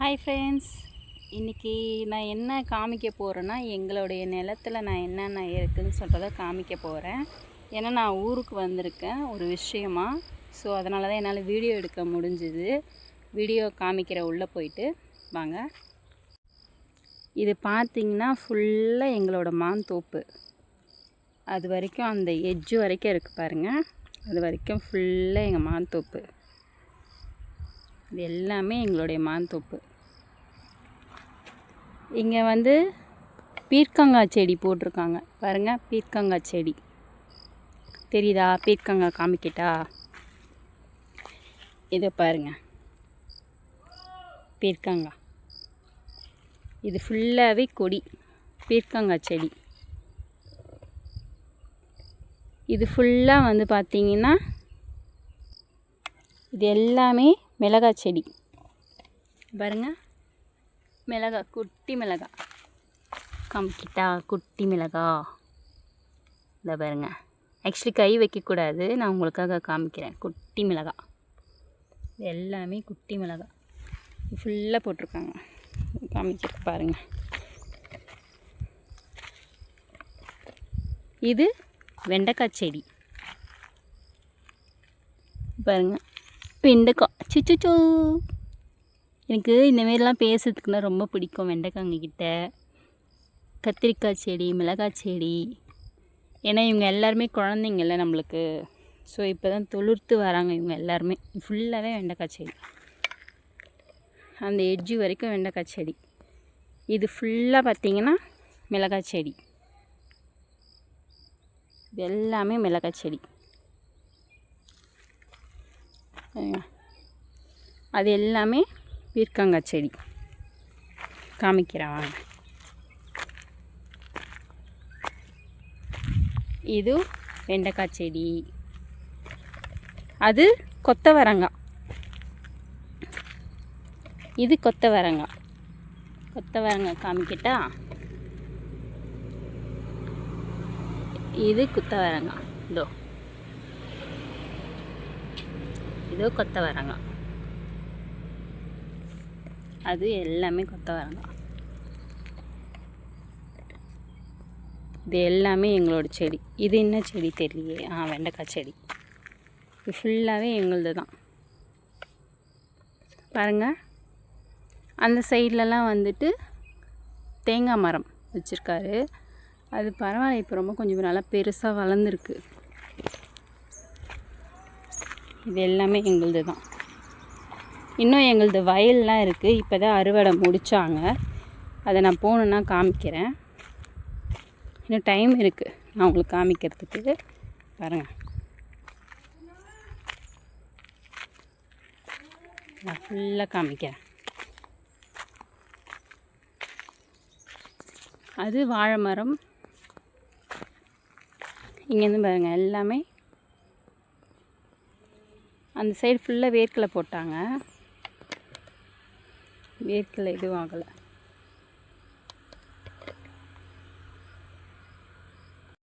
Hi friends இன்றைக்கி நான் என்ன காமிக்க போகிறேன்னா எங்களுடைய நிலத்தில் நான் என்னென்ன இருக்குதுன்னு சொல்கிறத காமிக்க போகிறேன் ஏன்னா நான் ஊருக்கு வந்திருக்கேன் ஒரு விஷயமா. ஸோ அதனால தான் என்னால் வீடியோ எடுக்க முடிஞ்சுது. வீடியோ காமிக்கிற உள்ளே போயிட்டு வாங்க. இது பார்த்திங்கன்னா ஃபுல்லாக எங்களோட மாந்தோப்பு அது வரைக்கும் அந்த எட்ஜு வரைக்கும் இருக்குது பாருங்கள் அது வரைக்கும் ஃபுல்லாக எங்கள் மாந்தோப்பு இது எல்லாமே எங்களுடைய மாந்தோப்பு இங்கே வந்து பீர்க்கங்காய் செடி போட்டிருக்காங்க. பாருங்கள் பீர்க்கங்காய் செடி. தெரியுதா? பீர்க்கங்காய் காமிக்கிட்டா? இதை பாருங்க. பீர்க்கங்காய் இது ஃபுல்லாகவே கொடி. பீர்க்கங்காய் செடி. இது ஃபுல்லாக வந்து பார்த்தீங்கன்னா இது எல்லாமே மிளகாய் செடி. பாருங்கள் மிளகா குட்டி மிளகா. காமிக்கிட்டா குட்டி மிளகா. இந்த பாருங்க. ஆக்சுவலி கை வைக்கக்கூடாது. நான் உங்களுக்காக காமிக்கிறேன். குட்டி மிளகா. எல்லாமே குட்டி மிளகா. ஃபுல்லாக போட்டிருக்காங்க. காமிச்சிட்டு பாருங்கள் இது வெண்டைக்காய் செடி. பாருங்கள் வெண்டைக்காய் சிச்சுச்சோ எனக்கு இந்தமாரிலாம் பேசுறதுக்குலாம் ரொம்ப பிடிக்கும். வெண்டைக்காங்கக்கிட்ட கத்திரிக்காய் செடி மிளகாய் செடி. ஏன்னா இவங்க எல்லாருமே குழந்தைங்கள்ல நம்மளுக்கு. ஸோ இப்போ தான் தொழுர்த்து வராங்க இவங்க எல்லாருமே. ஃபுல்லாகவே வெண்டைக்காய் செடி. அந்த எட்ஜு வரைக்கும் வெண்டைக்காய் செடி. இது ஃபுல்லாக பார்த்திங்கன்னா மிளகாய் செடி. இது எல்லாமே மிளகாய் செடி. அது எல்லாமே பீர்க்கங்காய் செடி. காமிக்கிறேன் வாங்க இது வெண்டைக்காய் செடி. அது கொத்தவரங்காய். இது கொத்தவரங்காய். கொத்தவரங்காய் காமிக்கிட்டா? இது குத்தவரங்காய். இதோ. இதோ கொத்தவரங்காய். அது எல்லாமே கொத்தவரம் தான் இது எல்லாமே எங்களோட செடி. இது என்ன செடி தெரியலையே? ஆ வெண்டைக்காய் செடி. இது ஃபுல்லாகவே எங்களுது தான் பாருங்கள் அந்த சைட்லலாம் வந்துட்டு தேங்காய் மரம் வச்சுருக்காரு. அது பரவாயில்ல இப்போ ரொம்ப கொஞ்சம் நல்லா பெருசாக வளர்ந்துருக்கு. இது எல்லாமே எங்களுது தான் இன்னும் எங்களது வயல்லாம் இருக்குது இப்போ தான் அறுவடை முடித்தாங்க அதை நான் போகணுன்னா காமிக்கிறேன். இன்னும் டைம் இருக்குது நான் உங்களுக்கு காமிக்கிறதுக்கு. பாருங்கள் நான் ஃபுல்லாக காமிக்கிறேன். அது வாழை மரம். இங்கேருந்து பாருங்கள் எல்லாமே அந்த சைடு ஃபுல்லாக வேர்க்கலை போட்டாங்க. வேர்க்கலை எதுவும் ஆகலை.